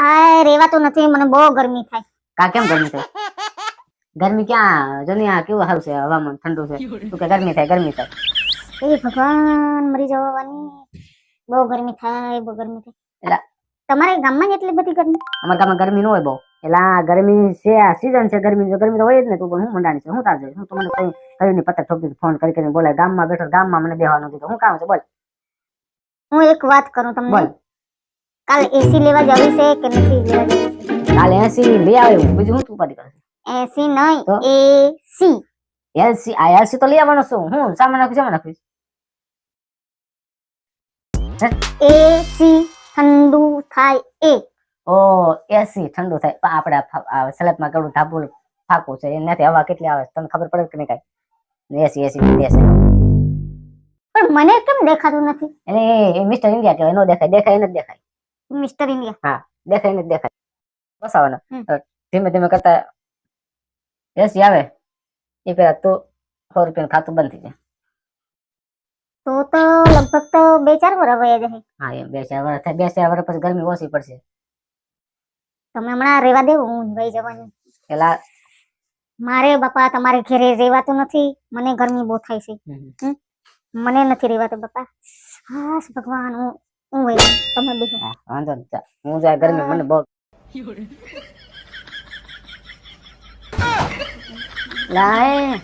આ રેવાતું નથી મને બહુ ગરમી થાય. કા કેમ ગરમી થાય? ગરમી ક્યાં? જો ને આ કેવું હાલ છે હવામાન ઠંડુ છે. તું કે ગરમી થાય ગરમી થાય? એ ભગવાન મરી જવાની બહુ ગરમી થાય બહુ ગરમી થાય. એલા. તમારે ગામમાં જ એટલી બધી ગરમી? અમારા ગામમાં ગરમી ન હોય બહુ. એટલે આ ગરમી છે આ સીઝન છે ગરમી ગરમી તો હોય જ ને તું પણ હું મંડાણી છે? હું તાર જોઈએ હું તો મને કઈ કઈ પત્તર ઠોકી ફોન કરી કરીને બોલાય. ગામમાં બેઠો ગામમાં મને બેહવાનું કીધું હું કામ છે? બોલ. હું એક વાત કરું તમને. બોલ. કાલે એસી લેવા જવી છે કે નથી લેવા જવી છે? કાલે એસી લઈ આવ્યું બીજું હું તું કરે એસી નહીં? એસી એલસી આ એલસી તો લઈ આવવાનો છું. હું સામાન નાખું સામે નાખું? એસી ઠંડુ થાય એ. ઓ એસી ઠંડુ થાય. પણ આપણે સલેબમાં કેવડું ધાબુલ ફાકું છે. એનાથી હવા કેટલી આવે તમને તને ખબર પડે કે નહીં કાંઈ? એસી એસી દેશે પણ મને કેમ દેખાતું નથી? એ મિસ્ટર ઇન્ડિયા કહેવાય. નો દેખાય. દેખાય નથી દેખાય. મિસ્ટર ઇન્ડિયા દેખાય એને જ દેખાય બસાવાનો હમ. ધીમે ધીમે કરતા એસી આવે એ પેલા તો સો રૂપિયાનું ખાતું બંધ થઈ જાય તો તો લગભગ તો બે ચાર વર્ષ વયા જશે હા એમ બે ચાર વર્ષ થાય બે ચાર વર્ષ પછી ગરમી ઓછી પડશે તમે હમણાં રેવા દેવું હું વહી જવાની પેલા મારે બાપા તમારે ઘરે રેવાતું નથી મને ગરમી બહુ થાય છે હમ. મને નથી રેવાતું બાપા હાસ ભગવાન હું હું વહી જાઉં. તમે બેહો હા, વાંધો નહીં. હું જાય ગરમી મને બહુ લાય.